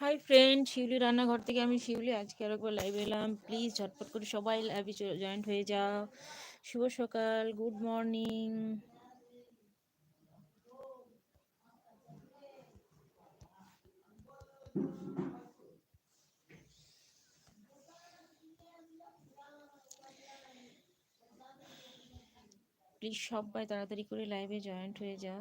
Hi friend শিউলি রান্নাঘর থেকে আমি শিউলি আজকে আর একবার লাইভ এলাম। প্লিজ ঝটপট করে সবাই লাইভে জয়েন্ট হয়ে যাও। শুভ সকাল। গুড মর্নিং প্লিজ সবাই তাড়াতাড়ি করে লাইভে জয়েন্ট হয়ে যাও।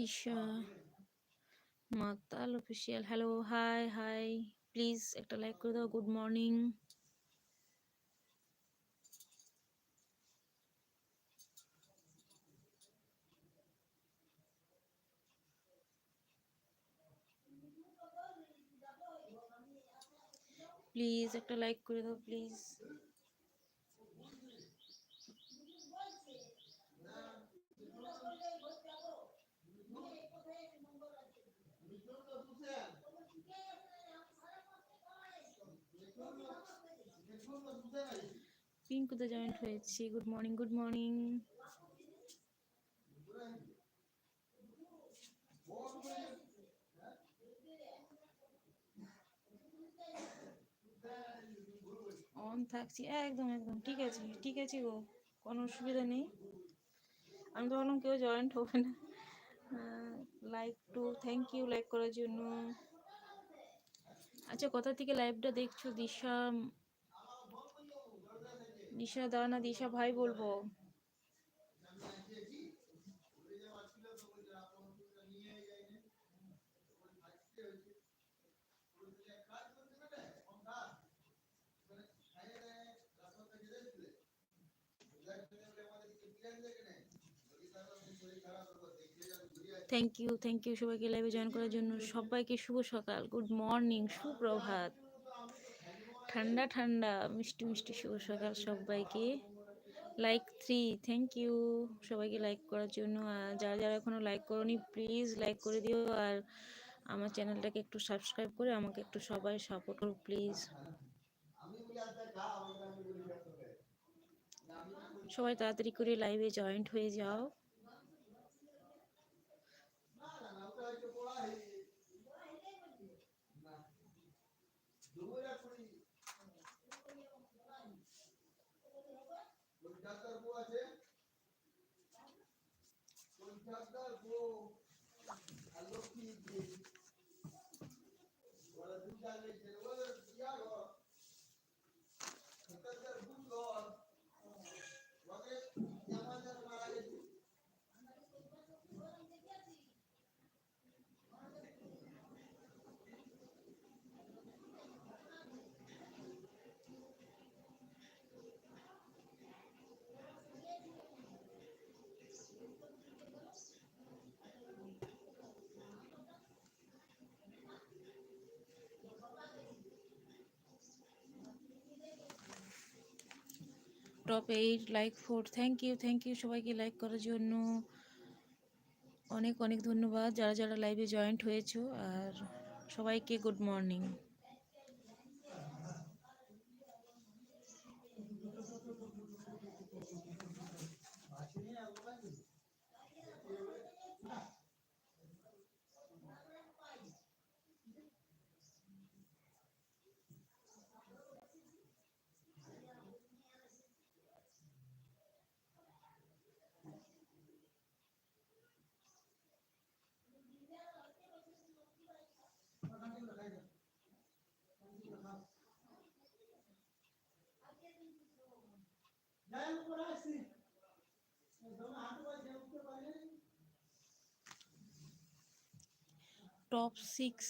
দিশা। মাতাল official hello hi hi please একটা লাইক করে দাও। গুড মর্নিং প্লিজ একটা লাইক করে দাও প্লিজ পিঙ্কুতে জয়েন্ট হয়েছি। Good morning good morning on থাকছি। একদম একদম। ঠিক আছে ঠিক আছে গো। কোনো অসুবিধা নেই। আমি তো ভাবলাম কেউ জয়েন্ট হবে না। Like two thank you like করার জন্য। আচ্ছা কোথা থেকে লাইভটা দেখছ? দিশা দিশা দা না দিশা ভাই বলব। থ্যাংক ইউ থ্যাংক ইউ সবাইকে লাইভে জয়েন করার জন্য। সবাইকে শুভ সকাল। গুড মর্নিং সুপ্রভাত। ঠান্ডা ঠান্ডা, মিষ্টি মিষ্টি শুভ সকাল সবাইকে। লাইক থ্রি থ্যাংক ইউ সবাইকে লাইক করার জন্য। আর যারা যারা এখনও লাইক করনি প্লিজ লাইক করে দিও। আর আমার চ্যানেলটাকে একটু সাবস্ক্রাইব করে আমাকে একটু সবাই সাপোর্ট করো প্লিজ সবাই তাড়াতাড়ি করে লাইভে জয়েন্ট হয়ে যাও। does not top eight like four thank you thank you সবাইকে লাইক করার জন্য। অনেক অনেক ধন্যবাদ। যারা যারা লাইভে জয়েন্ট হয়েছো, আর সবাইকে গুড মর্নিং টপ সিক্স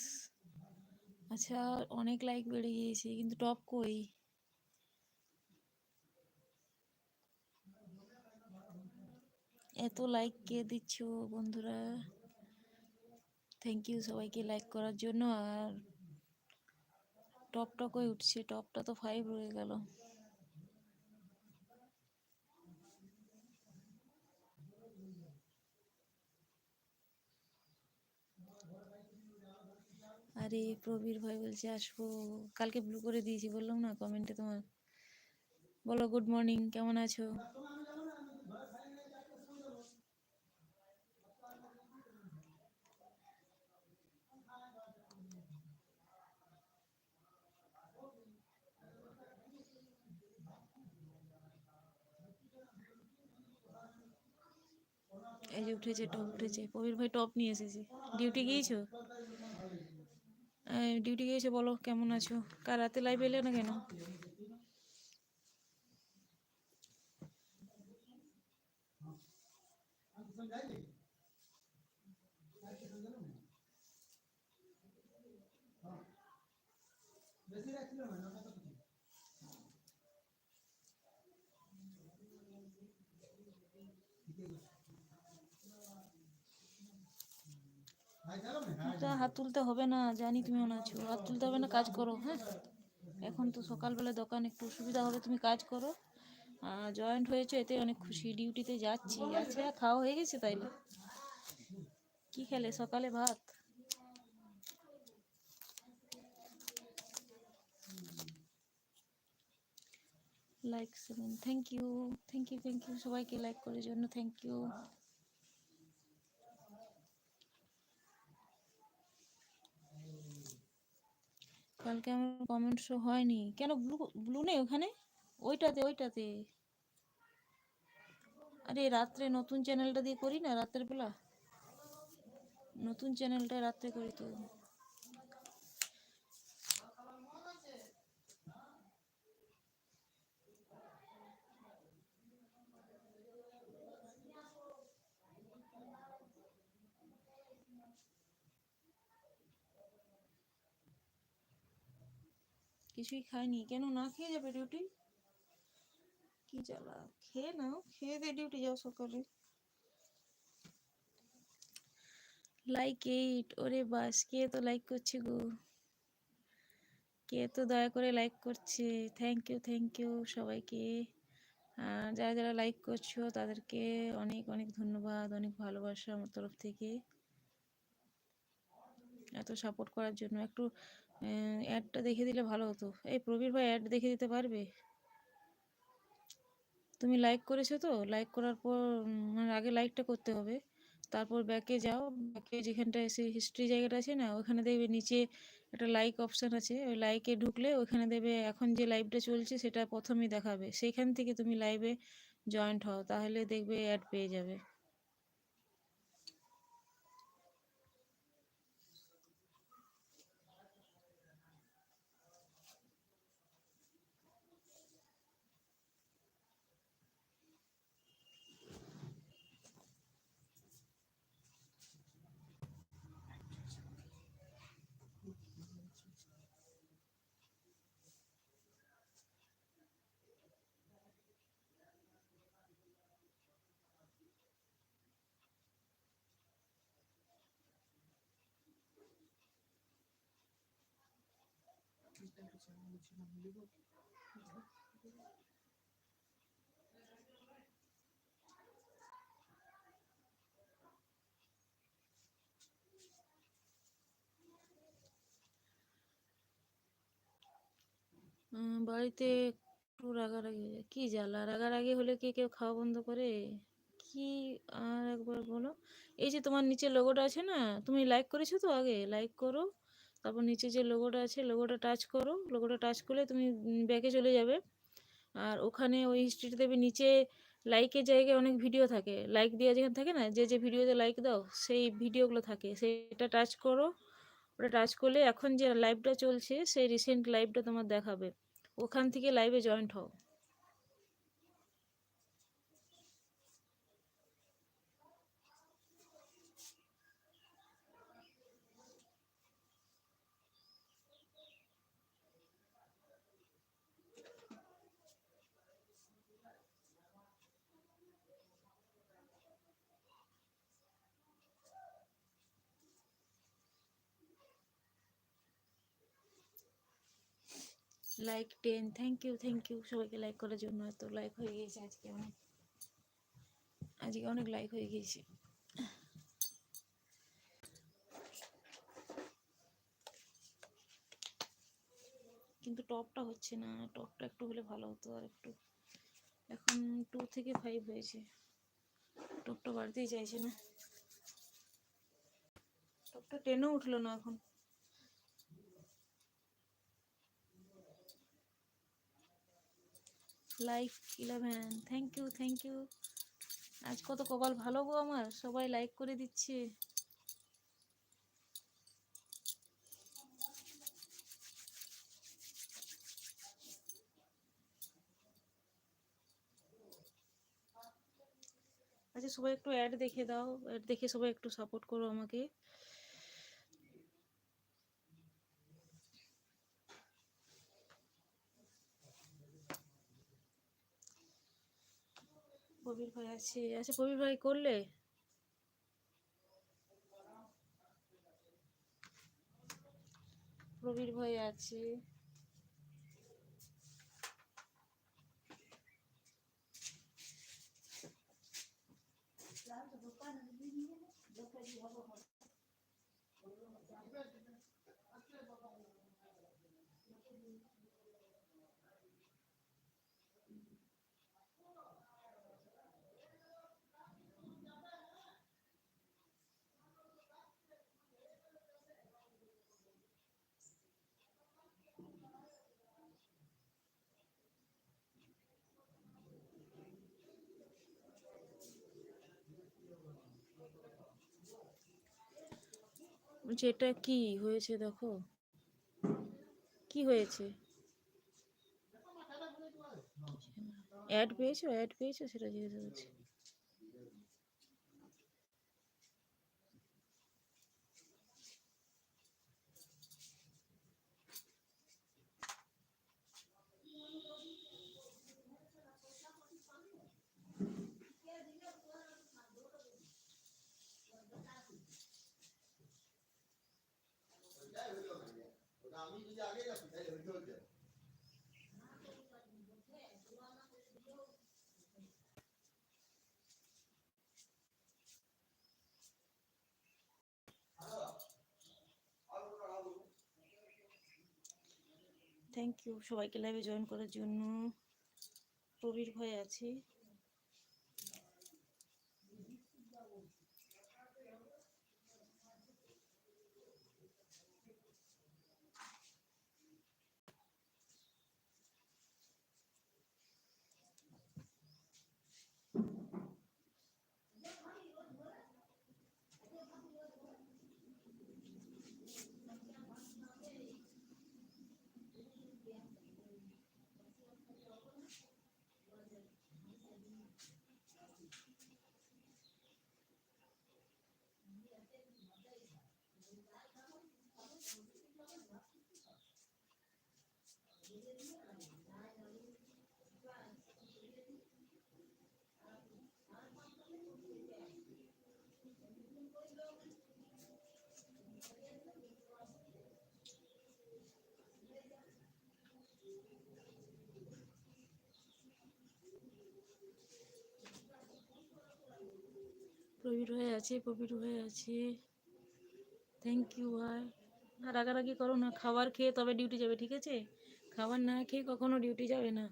আচ্ছা অনেক লাইক বেড়ে গিয়েছে, কিন্তু টপ কই? এত লাইক কে দিচ্ছ বন্ধুরা? থ্যাংক ইউ সবাইকে লাইক করার জন্য, আর টপটা কই উঠছে টপটা তো ফাইভ রয়ে গেল। আরে প্রবীর ভাই বলছে, আসব। কালকে ব্লু করে দিয়েছি, বললাম, না কমেন্টে তোমার বলো গুড মর্নিং কেমন আছো? এই যে উঠেছে টপ উঠেছে। প্রবীর ভাই টপ নিয়ে এসেছে। ডিউটি গিয়েছো? ডিউটি গিয়েছে বলো কেমন আছো? কার রাতে লাইভ এলে না কেন? তা হাত তুলতে হবে না, জানি তুমি মনে আছো। হাত তুলতে হবে না, কাজ করো হ্যাঁ? এখন তো সকালবেলা দোকান একটু সুবিধা হবে, তুমি কাজ করো। জয়েন্ট হয়েছে, এতে অনেক খুশি ডিউটিতে যাচ্ছি। আচ্ছা খাওয়া হয়ে গেছে তাইলে? কি খেলে? সকালে ভাত? Like seven thank you thank you thank you সবাইকে লাইক করার জন্য থ্যাংক ইউ কালকে আমার কমেন্ট শো হয়নি। কেন ব্লু ব্লু নেই ওখানে? ওইটাতে ওইটাতে। আরে রাত্রে নতুন চ্যানেলটা দিয়ে করি না? রাতের বেলা? নতুন চ্যানেলটা রাত্রে করি তো। কিছুই খাইনি কেন না খেয়ে যাবে ডিউটি কি জ্বালা? খেয়ে নাও, খেয়ে দিয়ে ডিউটি যাও সকালে। লাইক এইট ওরে বাস, কে তো লাইক করছে গো? কে তো দয়া করে লাইক করছে? থ্যাংক ইউ থ্যাংক ইউ সবাইকে। যারা যারা লাইক করছ, তাদেরকে অনেক অনেক ধন্যবাদ, অনেক ভালোবাসা আমার তরফ থেকে। এত সাপোর্ট করার জন্য। একটু অ্যাডটা দেখে দিলে ভালো হতো। এই প্রবীর ভাই অ্যাড দেখে দিতে পারবে? তুমি লাইক করেছ তো? লাইক করার পর মানে আগে লাইকটা করতে হবে। তারপর ব্যাকে যাও। ব্যাকে যেখানটায় এসে হিস্ট্রি জায়গাটা আছে না, ওখানে দেখবে নিচে একটা লাইক অপশান আছে। ওই লাইকে ঢুকলে ওখানে দেবে এখন যে লাইভটা চলছে সেটা প্রথমেই দেখাবে। সেখান থেকে তুমি লাইভে জয়েন্ট হও, তাহলে দেখবে অ্যাড পেয়ে যাবে। বাড়িতে একটু রাগারাগি, কী জ্বালা? রাগারাগি হলে কি কেউ খাওয়া বন্ধ করে? কি? আর একবার বলো। এই যে তোমার নিচে লোগোটা আছে না, তুমি লাইক করেছ তো আগে? লাইক করো। তারপর নিচে যে লোগোটা আছে লোগোটা টাচ করো। লোগোটা টাচ করলে তুমি ব্যাকে চলে যাবে। আর ওখানে ওই হিস্ট্রিটা দেবে। নিচে লাইকের জায়গায় অনেক ভিডিও থাকে। লাইক দেওয়া যেখানে থাকে না, যে যে ভিডিওতে লাইক দাও, সেই ভিডিওগুলো থাকে। সেটা টাচ করো। ওটা টাচ করলে এখন যে লাইভটা চলছে, সেই রিসেন্ট লাইভটা তোমার দেখাবে। ওখান থেকে লাইভে জয়েন্ট হও। Like ten thank you thank you সবাইকে লাইক করার জন্য এত লাইক হয়ে গিয়েছে আজকে অনেক। আজকে অনেক লাইক হয়ে গিয়েছে। কিন্তু টপটা হচ্ছে না, টপটা একটু হলে ভালো হতো আর একটু। এখন টু থেকে ফাইভ হয়েছে। টপটা বাড়তেই চাইছে না। টপটা টেনও উঠল না এখন। Like eleven thank you thank you আজ কত কপাল ভালো গো আমার। সবাই লাইক করে দিচ্ছে। আচ্ছা সবাই একটু অ্যাড দেখে দাও। অ্যাড দেখে সবাই একটু সাপোর্ট করো আমাকে। প্রবীর ভাই আছে। আচ্ছা প্রবীর ভাই করলে? প্রবীর ভাই আছে। বলছি এটা কি হয়েছে দেখো? কি হয়েছে? অ্যাড পেয়েছ? অ্যাড পেয়েছ? সেটা জিজ্ঞাসা করছি। থ্যাংক ইউ সবাইকে লাইভে জয়েন করার জন্য প্রবীর ভাই আছে। প্রবীর হয়ে আছে, প্রবীর হয়ে আছে। থ্যাংক ইউ ভাই আর রাগারাগি করো না, খাবার খেয়ে তবে ডিউটি যাবে, ঠিক আছে? খাবার না খেয়ে কখনো ডিউটি যাবে না।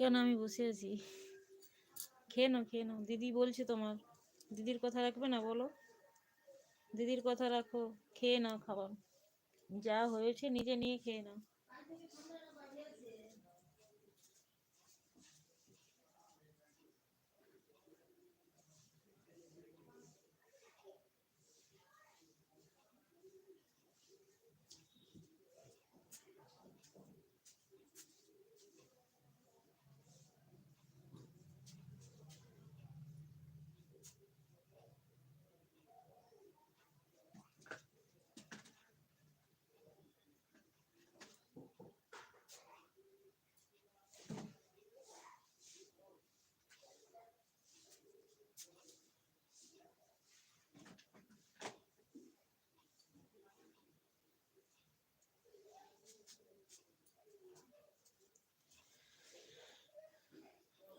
এখানে আমি বসে আছি? খেয়ে নাও খেয়ে নাও। দিদি বলছে তোমার। দিদির কথা রাখবে না বলো? দিদির কথা রাখো। খেয়ে নাও খাবার। যা হয়েছে নিজে নিয়ে খেয়ে নাও।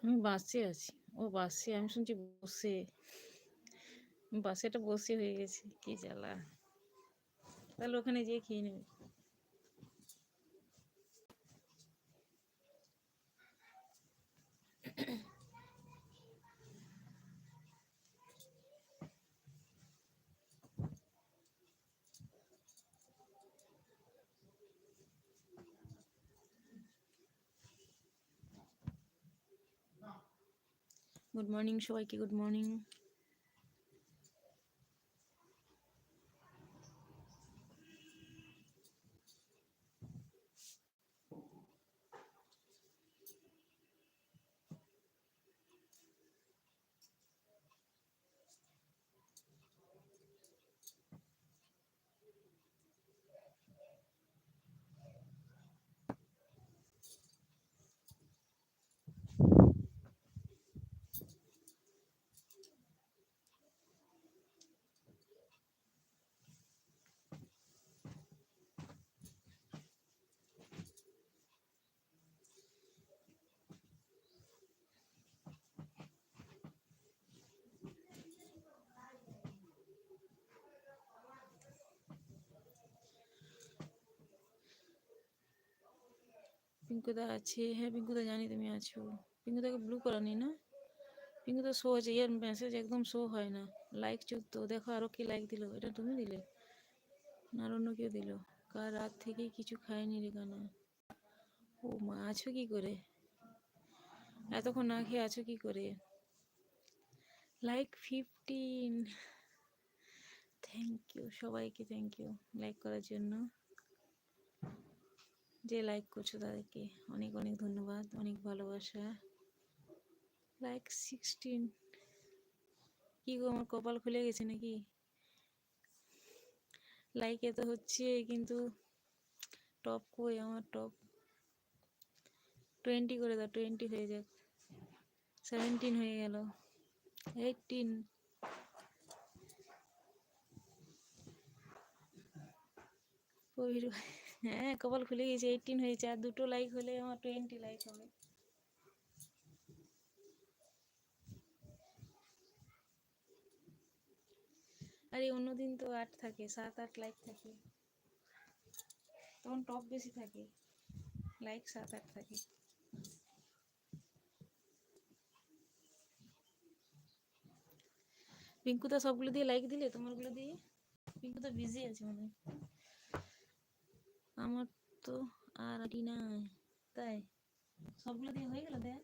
আমি বাসে আছি। ও বাসে, আমি শুনছি বসে। বাসেটা বসে হয়ে গেছে, কি জ্বালা। তাহলে ওখানে যেয়ে খেয়ে নেবে। গুড মর্নিং সবাইকে গুড মর্নিং পিঙ্কুদা আছে হ্যাঁ পিঙ্কুদা জানি তুমি আছো। পিঙ্কুদাকে ব্লু করা নেই না? পিঙ্কুদা শো আছে, ইয়ার মেসেজ একদম শো হয় না। লাইক চোদ্দ, দেখো আরও কি লাইক দিল। এটা তুমি দিলে? না অন্য কেউ দিল। কার রাত থেকেই কিছু খায়নি রে কানা ও মা, আছো কি করে? এতক্ষণ না খেয়ে আছো কি করে? লাইক ফিফটিন থ্যাংক ইউ সবাইকে থ্যাংক ইউ লাইক করার জন্য। যে লাইক করছ তাদেরকে অনেক অনেক ধন্যবাদ, অনেক ভালোবাসা। লাইক সিক্সটিন কি গো, আমার কপাল খুলে গেছে নাকি? লাইকে তো হচ্ছে কিন্তু টপ কই? আমার টপ টোয়েন্টি করে দাও টোয়েন্টি হয়ে যাক। সেভেন্টিন হয়ে গেল। এইটিন হ্যাঁ কপাল খুলে গেছে এইটিন হয়েছে, আর দুটো লাইক হলে আমার টোয়েন্টি লাইক হবে। আরে, অন্যদিন তো আট থাকে, সাত আট লাইক থাকে। তখন টপ বেশি থাকে লাইক সাত আট থাকে। পিঙ্কুদা সবগুলো দিয়ে লাইক দিলে? তোমারগুলো দিয়ে? পিঙ্কুদা বিজি আছে মনে হয়। আমার তো আর আইডি নাই। তাই। সবগুলো দিয়ে হয়ে গেল, দেখ।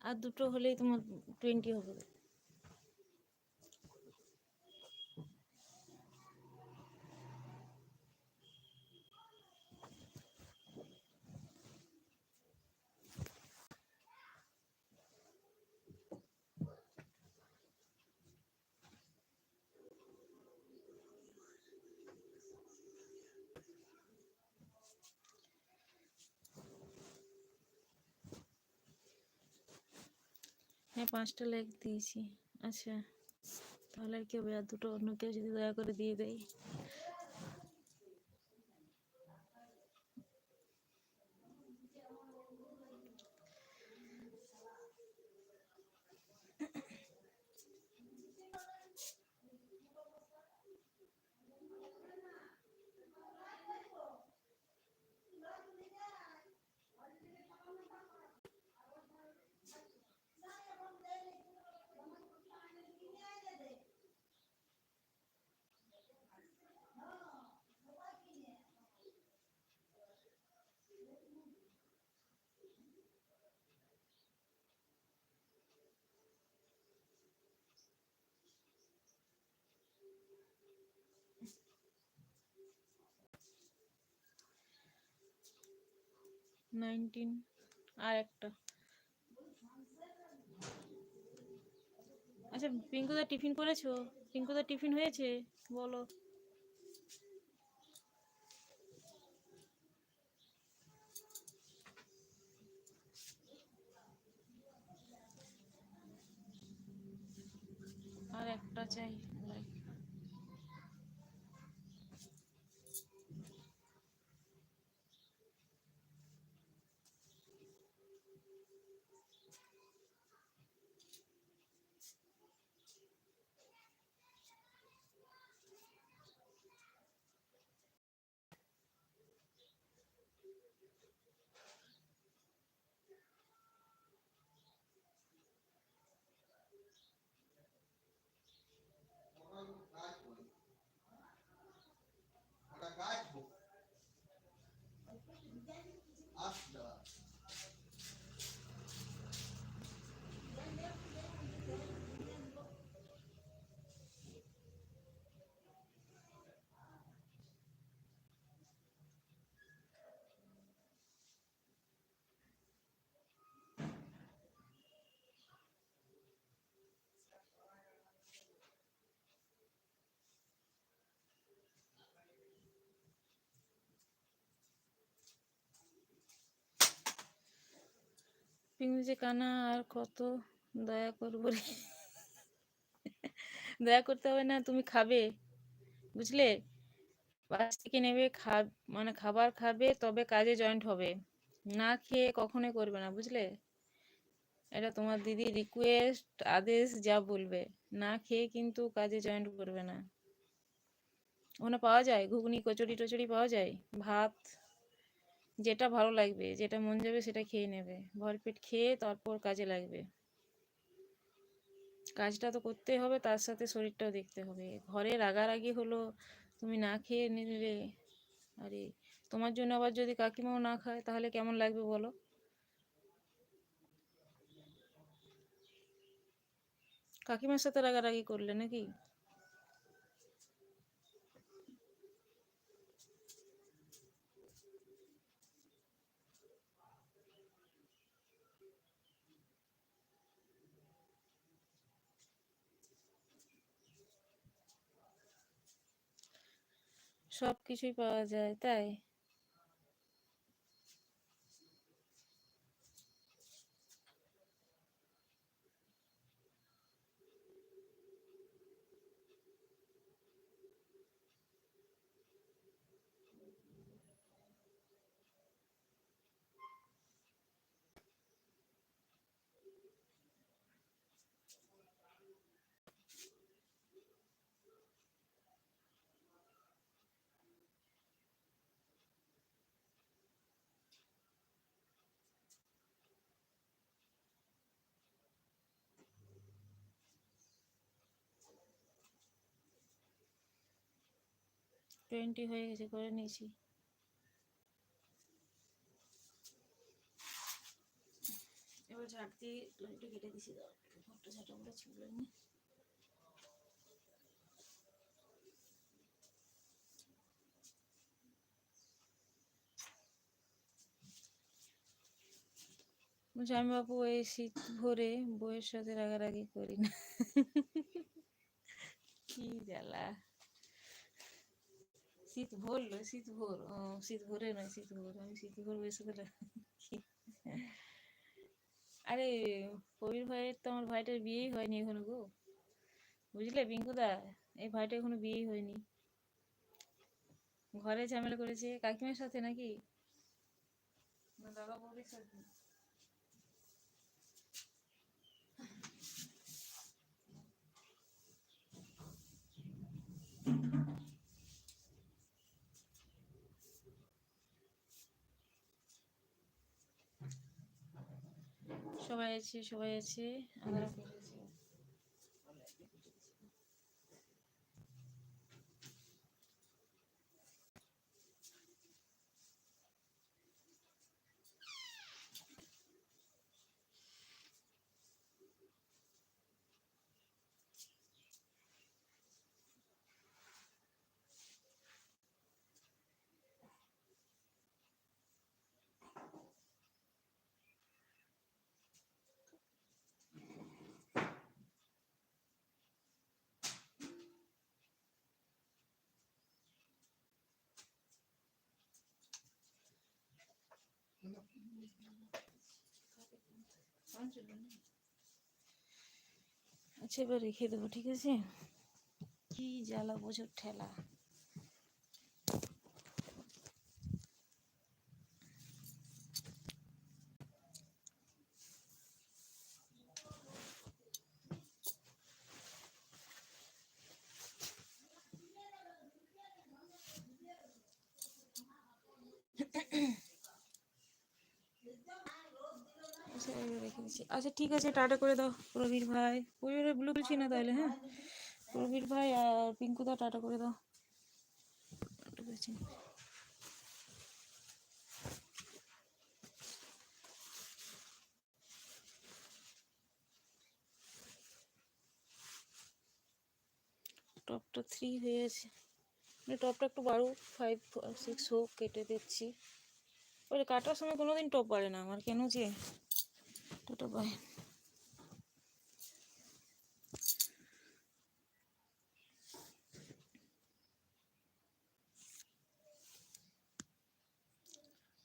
আর দুটো হলেই তোমার টোয়েন্টি হবে। পাঁচটা লাইক দিয়েছি। আচ্ছা। তাহলে আর কি হবে? আর দুটো অন্য কেউ যদি দয়া করে দিয়ে দেয়। নাইনটিন আর একটা। আচ্ছা পিঙ্কুদা টিফিন করেছ? পিঙ্কুদা টিফিন হয়েছে? বলো। যে কানা, আর কত দয়া করব রে। দয়া করতে হবে না, তুমি খাবে, বুঝলে? বাস থেকে নেবে খা মানে খাবার খাবে, তবে কাজে জয়েন্ট হবে। না খেয়ে কখনোই করবে না, বুঝলে? এটা তোমার দিদি রিকোয়েস্ট আদেশ, যা বলবে। না খেয়ে কিন্তু কাজে জয়েন্ট করবে না। ওখানে পাওয়া যায়? ঘুগনি কচুরি টচুরি পাওয়া যায়? ভাত? যেটা ভালো লাগবে, যেটা মন যাবে সেটা খেয়ে নেবে। ভরপেট খেয়ে তারপর কাজে লাগবে। কাজটা তো করতেই হবে, তার সাথে শরীরটাও দেখতে হবে। ঘরে রাগারাগি হলো, তুমি না খেয়ে নিলে আরে, তোমার জন্য আবার যদি কাকিমাও না খায়, তাহলে কেমন লাগবে বলো? কাকিমার সাথে রাগারাগি করলে নাকি? সব কিছুই পাওয়া যায় তাই? টোয়েন্টি হয়ে গেছে করে নিয়েছি। এবার ঝাড় দিয়ে কেটে দিছি দাও। ঘরটা ঝাঁটাগুলো ছিল নি বলছি আমি বাপু এই শীত ভরে বইয়ের সাথে রাগারাগি করি না। কি জ্বালা। শীত ভোর শীত ভোর শীত ভোরে নয় শীত ভোর আমি শীত ভোর সাথে রাগারাগি আরে কবির ভাইয়ের তো আমার ভাইটার বিয়েই হয়নি এখনও গো। বুঝলে পিঙ্কুদা? এই ভাইটা এখনও বিয়েই হয়নি। ঘরে ঝামেলা করেছে, কাকিমার সাথে নাকি? দাদা বৌদির সাথে। সবাই আছে সবাই আছে। আমরা আচ্ছা এবার রেখে দেবো ঠিক আছে কি জ্বালা বোঝো ঠেলা আচ্ছা দিচ্ছি। আচ্ছা ঠিক আছে, টাটা করে দাও, প্রবীর ভাই। প্রবীর ব্লু বলছি না তাহলে হ্যাঁ? প্রবীর ভাই আর পিঙ্কুদা টাটা করে দাও। টপটা থ্রি হয়ে গেছে। মানে টপটা একটু বাড়ুক ফাইভ সিক্স হোক, কেটে দিচ্ছি। ওই কাটার সময় কোনোদিন টপ বাড়ে না আমার, কেন যে? দুটো বাই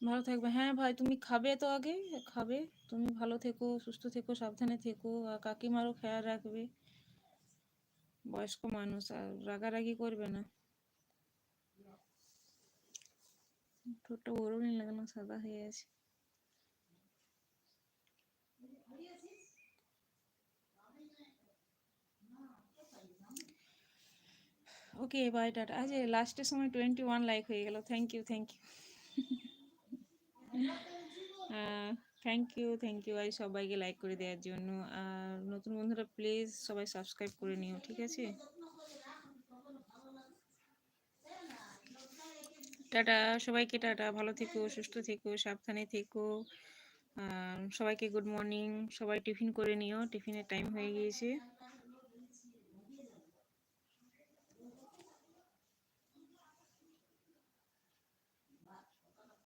ভালো থাকবে। হ্যাঁ ভাই, তুমি খাবে তো আগে, খাবে। তুমি ভালো থেকো, সুস্থ থেকো, সাবধানে থেকো। আর কাকিমারও খেয়াল রাখবে। বয়স্ক মানুষ, আর রাগারাগি করবে না। ঠোঁটটা বড় লাগানো সাদা হয়ে আছে। Okay bye tata. আজ লাস্টের সময় টোয়েন্টি ওয়ান লাইক হয়ে গেল। Thank you thank you thank you thank you আজ সবাইকে লাইক করে দেওয়ার জন্য। আর নতুন বন্ধুরা প্লিজ সবাই সাবস্ক্রাইব করে নিও, ঠিক আছে? টাটা, সবাইকে টাটা। ভালো থেকো, সুস্থ থেকো, সাবধানে থেকো। সবাইকে গুড মর্নিং সবাই টিফিন করে নিও। টিফিনের টাইম হয়ে গিয়েছে।